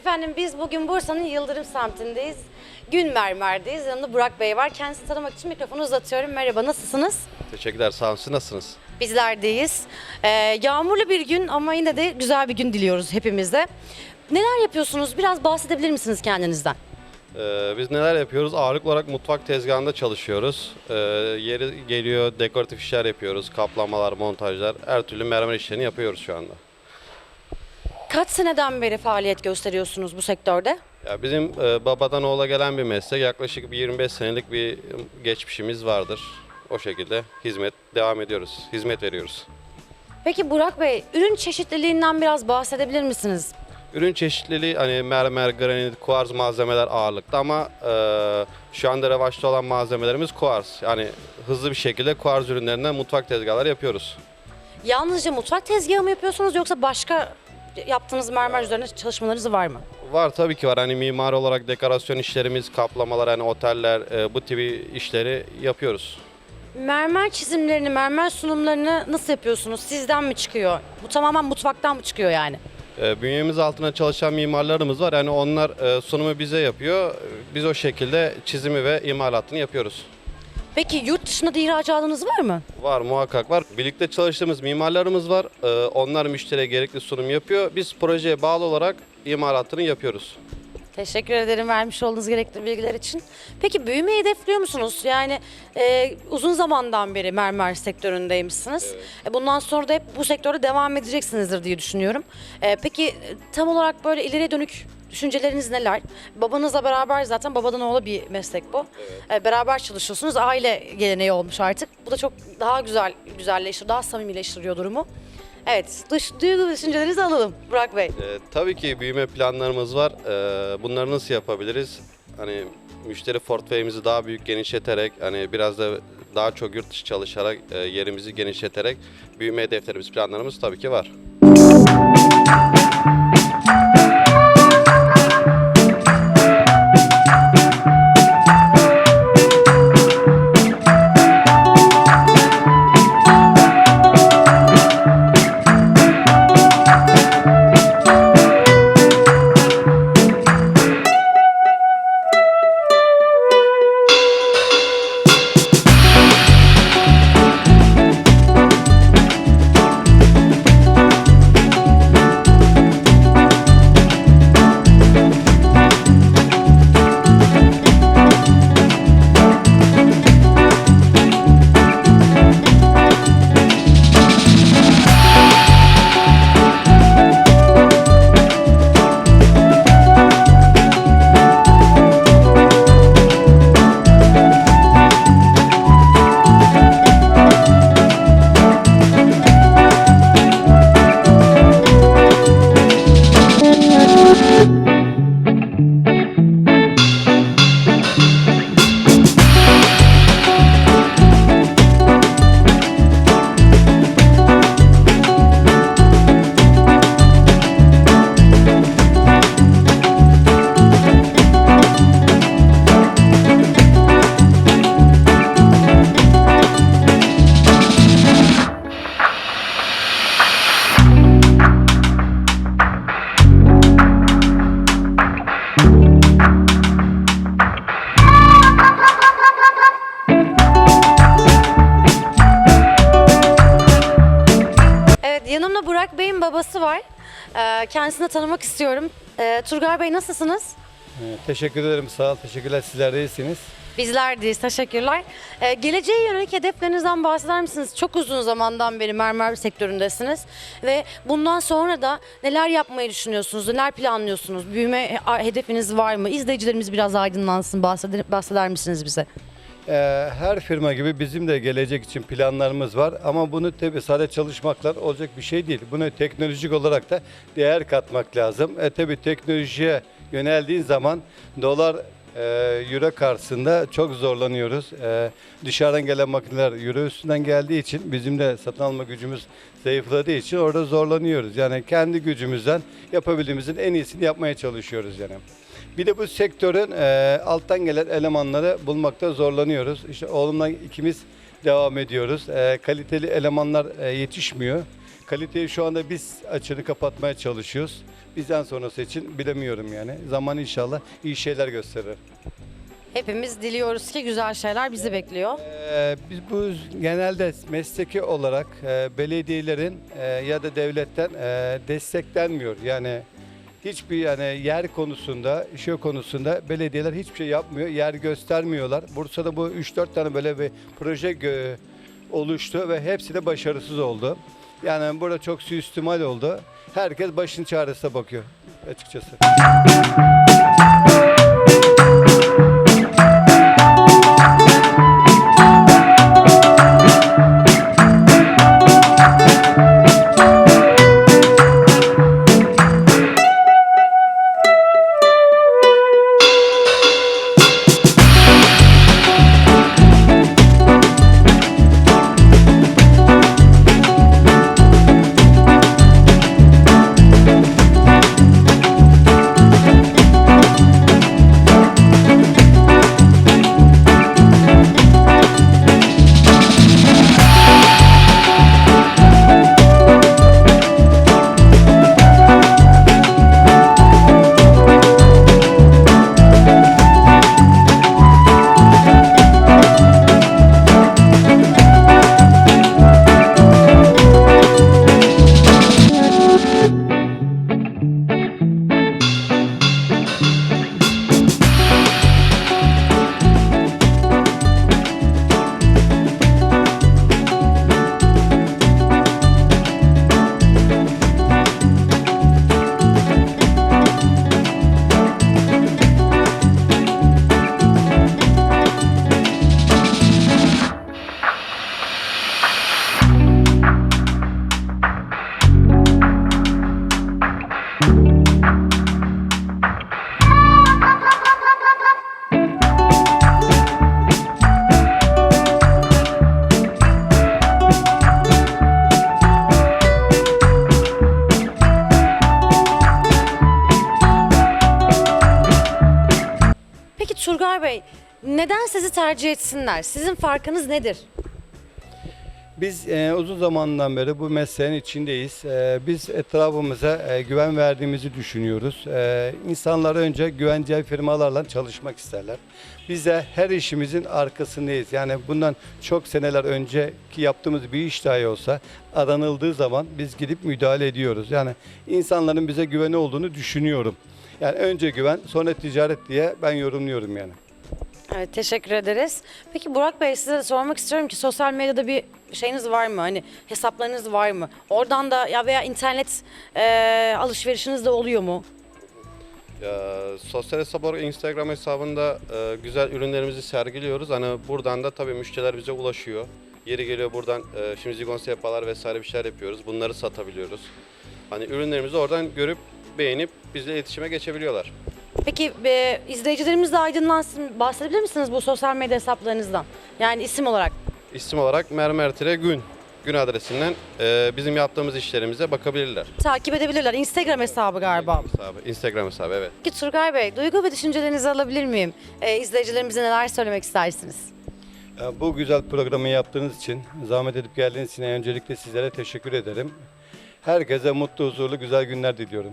Efendim biz bugün Bursa'nın Yıldırım semtindeyiz. Gün Mermer'deyiz. Yanımda Burak Bey var. Kendisini tanımak için mikrofonu uzatıyorum. Merhaba nasılsınız? Teşekkürler. Sağ olun. Siz nasılsınız? Bizlerdeyiz. Ee, yağmurlu bir gün ama yine de güzel bir gün diliyoruz hepimize. Neler yapıyorsunuz? Biraz bahsedebilir misiniz kendinizden? Ee, biz neler yapıyoruz? Ağırlıklı olarak mutfak tezgahında çalışıyoruz. Ee, yeri geliyor, dekoratif işler yapıyoruz. Kaplamalar, montajlar, her türlü mermer işlerini yapıyoruz şu anda. Kaç seneden beri faaliyet gösteriyorsunuz bu sektörde? Ya bizim e, babadan oğula gelen bir meslek. Yaklaşık bir 25 senelik bir geçmişimiz vardır. O şekilde hizmet devam ediyoruz. Hizmet veriyoruz. Peki Burak Bey, ürün çeşitliliğinden biraz bahsedebilir misiniz? Ürün çeşitliliği hani mermer, granit, kuarz malzemeler ağırlıkta ama e, şu anda revaçta olan malzemelerimiz kuarz. Yani hızlı bir şekilde kuarz ürünlerinden mutfak tezgahları yapıyoruz. Yalnızca mutfak tezgahı mı yapıyorsunuz yoksa başka yaptığınız mermer üzerine çalışmalarınız var mı? Var tabii ki var. Hani mimari olarak dekorasyon işlerimiz, kaplamalar, hani oteller, e, bu gibi işleri yapıyoruz. Mermer çizimlerini, mermer sunumlarını nasıl yapıyorsunuz? Sizden mi çıkıyor? Bu tamamen mutfaktan mı çıkıyor yani? E, bünyemiz altına çalışan mimarlarımız var. Yani onlar e, sunumu bize yapıyor. Biz o şekilde çizimi ve imalatını yapıyoruz. Peki yurt dışında da ihracatınız var mı? Var muhakkak var. Birlikte çalıştığımız mimarlarımız var. E, onlar müşteriye gerekli sunum yapıyor. Biz projeye bağlı olarak imalatını yapıyoruz. Teşekkür ederim vermiş olduğunuz gerekli bilgiler için. Peki büyümeyi hedefliyor musunuz? Yani e, uzun zamandan beri mermer sektöründeymişsiniz. E, bundan sonra da hep bu sektörde devam edeceksinizdir diye düşünüyorum. E, peki tam olarak böyle ileriye dönük düşünceleriniz neler? Babanızla beraber zaten babadan oğula bir meslek bu. E, beraber çalışıyorsunuz. Aile geleneği olmuş artık. Bu da çok daha güzel güzelleştiriyor, daha samimileştiriyor durumu. Evet, dış, duygu düşüncelerinizi alalım Burak Bey. E, tabii ki büyüme planlarımız var. E, bunları nasıl yapabiliriz? Hani müşteri portföyümüzü daha büyük genişleterek, hani biraz da daha çok yurt dışı çalışarak, e, yerimizi genişleterek büyüme hedeflerimiz, planlarımız tabii ki var. Ee, kendisini tanımak istiyorum. Ee, Turgay Bey nasılsınız? Ee, Teşekkür ederim. Sağ ol. Teşekkürler. Sizler de iyisiniz. Bizler deyiz. Teşekkürler. Ee, geleceğe yönelik hedeflerinizden bahseder misiniz? Çok uzun zamandan beri mermer sektöründesiniz. Ve bundan sonra da neler yapmayı düşünüyorsunuz? Neler planlıyorsunuz? Büyüme he- hedefiniz var mı? İzleyicilerimiz biraz aydınlansın. Bahseder, bahseder misiniz bize? Ee, Her firma gibi bizim de gelecek için planlarımız var. Ama bunu tabii sadece çalışmakla olacak bir şey değil. Bunu teknolojik olarak da değer katmak lazım. E tabii teknolojiye yöneldiğin zaman dolar e, euro karşısında çok zorlanıyoruz. E, dışarıdan gelen makineler euro üstünden geldiği için bizim de satın alma gücümüz zayıfladığı için orada zorlanıyoruz. Yani kendi gücümüzden yapabildiğimizin en iyisini yapmaya çalışıyoruz yani. Bir de bu sektörün e, alttan gelen elemanları bulmakta zorlanıyoruz. İşte oğlumla ikimiz devam ediyoruz. E, kaliteli elemanlar e, yetişmiyor. kaliteyi şu anda biz açını kapatmaya çalışıyoruz. Bizden sonrası için bilemiyorum yani. Zaman inşallah iyi şeyler gösterir. Hepimiz diliyoruz ki güzel şeyler bizi bekliyor. Ee, biz bu genelde mesleki olarak e, belediyelerin e, ya da devletten e, desteklenmiyor. Yani hiçbir yani yer konusunda, şey konusunda belediyeler hiçbir şey yapmıyor. Yer göstermiyorlar. Bursa'da bu 3-4 tane böyle bir proje oluştu ve hepsi de başarısız oldu. Yani burada çok suistimal oldu. Herkes başın çaresine bakıyor açıkçası. Neden sizi tercih etsinler? Sizin farkınız nedir? Biz e, uzun zamandan beri bu mesleğin içindeyiz. E, biz etrafımıza e, güven verdiğimizi düşünüyoruz. E, insanlar önce güvenceli firmalarla çalışmak isterler. Biz de her işimizin arkasındayız. Yani bundan çok seneler önceki yaptığımız bir iş dahi olsa aranıldığı zaman biz gidip müdahale ediyoruz. Yani insanların bize güveni olduğunu düşünüyorum. Yani önce güven, sonra ticaret diye ben yorumluyorum yani. Evet, teşekkür ederiz. Peki Burak Bey size de sormak istiyorum ki sosyal medyada bir şeyiniz var mı? Hani hesaplarınız var mı? Oradan da ya veya internet e, alışverişiniz de oluyor mu? Ya, sosyal hesap olarak Instagram hesabında e, güzel ürünlerimizi sergiliyoruz. Hani buradan da tabii müşteriler bize ulaşıyor. Yeri geliyor buradan e, şimdi zigon sehpalar vesaire bir şeyler yapıyoruz. Bunları satabiliyoruz. Hani ürünlerimizi oradan görüp beğenip bizle iletişime geçebiliyorlar. Peki e, izleyicilerimiz de aydınlansın. Bahsedebilir misiniz bu sosyal medya hesaplarınızdan? Yani isim olarak. İsim olarak Mermer Tire Gün. Gün adresinden e, bizim yaptığımız işlerimize bakabilirler. Takip edebilirler. Instagram hesabı galiba. Hesabı, Instagram hesabı evet. Peki Turgay Bey, duygu ve düşüncelerinizi alabilir miyim? E, izleyicilerimize neler söylemek istersiniz? Ya Bu güzel programı yaptığınız için, zahmet edip geldiğiniz için öncelikle sizlere teşekkür ederim. Herkese mutlu, huzurlu, güzel günler diliyorum.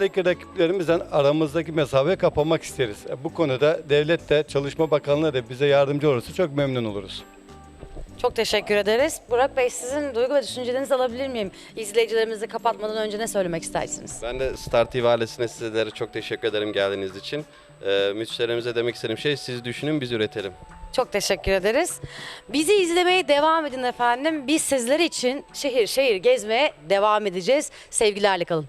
Dünyadaki rakiplerimizden aramızdaki mesafeyi kapamak isteriz. E, Bu konuda devlet de Çalışma Bakanlığı da bize yardımcı olursa çok memnun oluruz. Çok teşekkür ederiz. Burak Bey sizin duygu ve düşüncelerinizi alabilir miyim? İzleyicilerimizi kapatmadan önce ne söylemek istersiniz? Ben de Star TV ailesine sizlere çok teşekkür ederim geldiğiniz için. Ee, müşterimize demek istediğim şey siz düşünün biz üretelim. Çok teşekkür ederiz. Bizi izlemeye devam edin efendim. Biz sizler için şehir şehir gezmeye devam edeceğiz. Sevgilerle kalın.